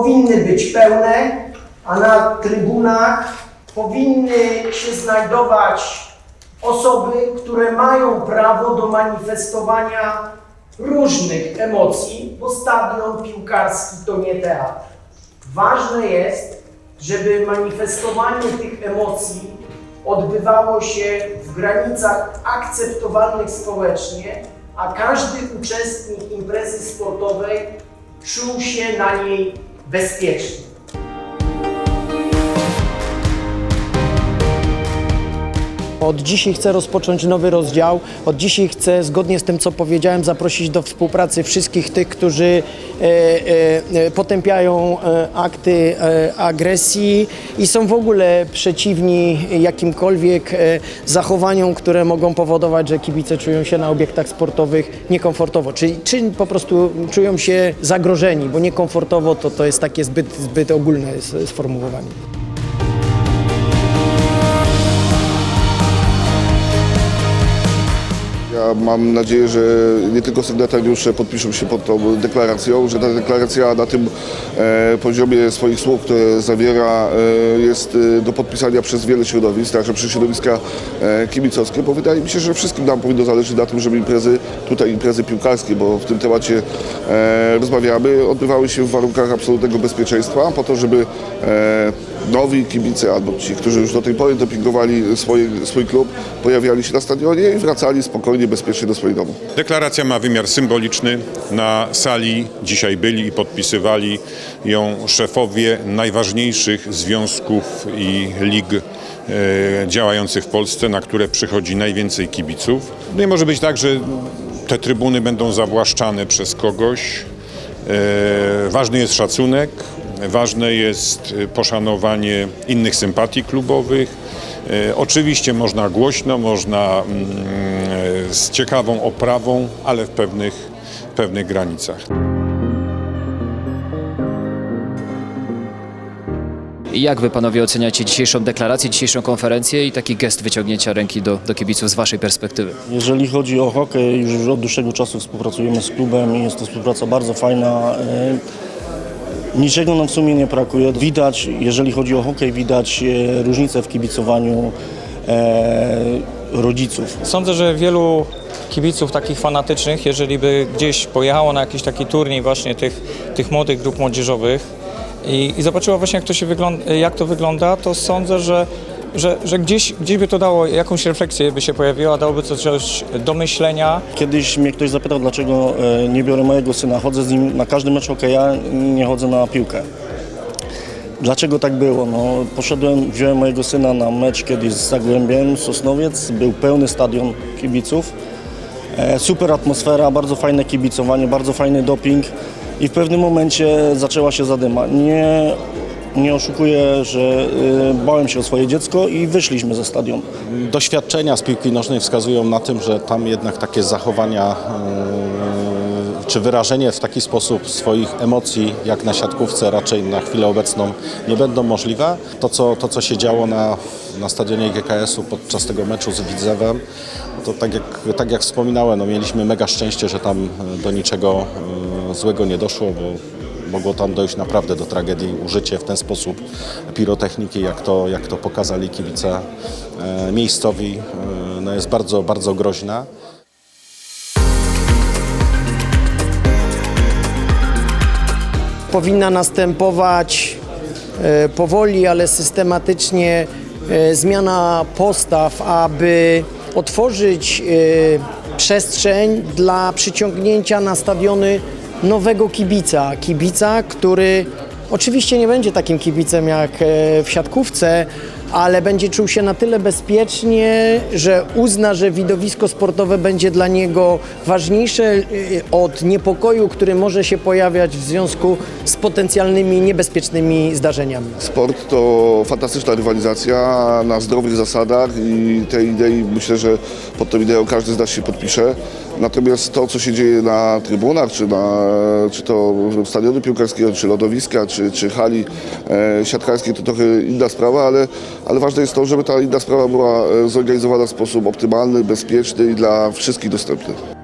powinny być pełne, a na trybunach powinny się znajdować osoby, które mają prawo do manifestowania różnych emocji, bo stadion piłkarski to nie teatr. Ważne jest, żeby manifestowanie tych emocji odbywało się w granicach akceptowalnych społecznie, a każdy uczestnik imprezy sportowej czuł się na niej bezpiecznie. Od dzisiaj chcę rozpocząć nowy rozdział. Od dzisiaj chcę, zgodnie z tym, co powiedziałem, zaprosić do współpracy wszystkich tych, którzy e, e, e, potępiają e, akty e, agresji i są w ogóle przeciwni jakimkolwiek zachowaniom, które mogą powodować, że kibice czują się na obiektach sportowych niekomfortowo, czy, czy po prostu czują się zagrożeni, bo niekomfortowo to, to jest takie zbyt, zbyt ogólne sformułowanie. Ja mam nadzieję, że nie tylko sygnatariusze podpiszą się pod tą deklaracją, że ta deklaracja na tym e, poziomie swoich słów, które zawiera, e, jest e, do podpisania przez wiele środowisk, także przez środowiska kibicowskie, bo wydaje mi się, że wszystkim nam powinno zależeć na tym, żeby imprezy, tutaj imprezy piłkarskie, bo w tym temacie rozmawiamy, odbywały się w warunkach absolutnego bezpieczeństwa, po to, żeby nowi kibice albo ci, którzy już do tej pory dopingowali swoje, swój klub, pojawiali się na stadionie i wracali spokojnie, bezpiecznie do swoich domów. Deklaracja ma wymiar symboliczny. Na sali dzisiaj byli i podpisywali ją szefowie najważniejszych związków i lig e, działających w Polsce, na które przychodzi najwięcej kibiców. Nie może być tak, że te trybuny będą zawłaszczane przez kogoś. E, Ważny jest szacunek, ważne jest e, poszanowanie innych sympatii klubowych. E, Oczywiście można głośno, można mm, z ciekawą oprawą, ale w pewnych, pewnych granicach. Jak wy panowie oceniacie dzisiejszą deklarację, dzisiejszą konferencję i taki gest wyciągnięcia ręki do, do kibiców z waszej perspektywy? Jeżeli chodzi o hokej, już od dłuższego czasu współpracujemy z klubem i jest to współpraca bardzo fajna. Niczego nam w sumie nie brakuje. Widać, jeżeli chodzi o hokej, widać e, różnicę w kibicowaniu e, rodziców. Sądzę, że wielu kibiców takich fanatycznych, jeżeli by gdzieś pojechało na jakiś taki turniej właśnie tych, tych młodych grup młodzieżowych i, i zobaczyło właśnie jak to, się wygląda, jak to wygląda, to sądzę, że, że, że gdzieś, gdzieś by to dało, jakąś refleksję by się pojawiła, dałoby coś do myślenia. Kiedyś mnie ktoś zapytał, dlaczego e, nie biorę mojego syna. Chodzę z nim na każdy mecz hokeja, nie chodzę na piłkę. Dlaczego tak było? No, poszedłem, wziąłem mojego syna na mecz kiedyś z Zagłębiem, Sosnowiec, był pełny stadion kibiców. E, super atmosfera, bardzo fajne kibicowanie, bardzo fajny doping i w pewnym momencie zaczęła się zadyma. Nie, nie oszukuję, że e, bałem się o swoje dziecko i wyszliśmy ze stadionu. Doświadczenia z piłki nożnej wskazują na tym, że tam jednak takie zachowania e, czy wyrażenie w taki sposób swoich emocji, jak na siatkówce, raczej na chwilę obecną nie będą możliwe. To, co, to, co się działo na, na stadionie GKS-u podczas tego meczu z Widzewem, to tak jak, tak jak wspominałem, no mieliśmy mega szczęście, że tam e, do niczego złego nie doszło, bo mogło tam dojść naprawdę do tragedii. Użycie w ten sposób pirotechniki, jak to, jak to pokazali kibice e, miejscowi, e, no jest bardzo, bardzo groźne. powinna następować e, powoli, ale systematycznie zmiana postaw, aby otworzyć przestrzeń dla przyciągnięcia na stadiony nowego kibica. Kibica, który oczywiście nie będzie takim kibicem jak e, w siatkówce, ale będzie czuł się na tyle bezpiecznie, że uzna, że widowisko sportowe będzie dla niego ważniejsze y, od niepokoju, który może się pojawiać w związku z potencjalnymi niebezpiecznymi zdarzeniami. Sport to fantastyczna rywalizacja na zdrowych zasadach i tej idei myślę, że pod tą ideą każdy z nas się podpisze. Natomiast to, co się dzieje na trybunach, czy, na, czy to stadionu piłkarskiego, czy lodowiska, czy, czy hali e, siatkarskiej, to trochę inna sprawa, ale, ale ważne jest to, żeby ta inna sprawa była e, zorganizowana w sposób optymalny, bezpieczny i dla wszystkich dostępny.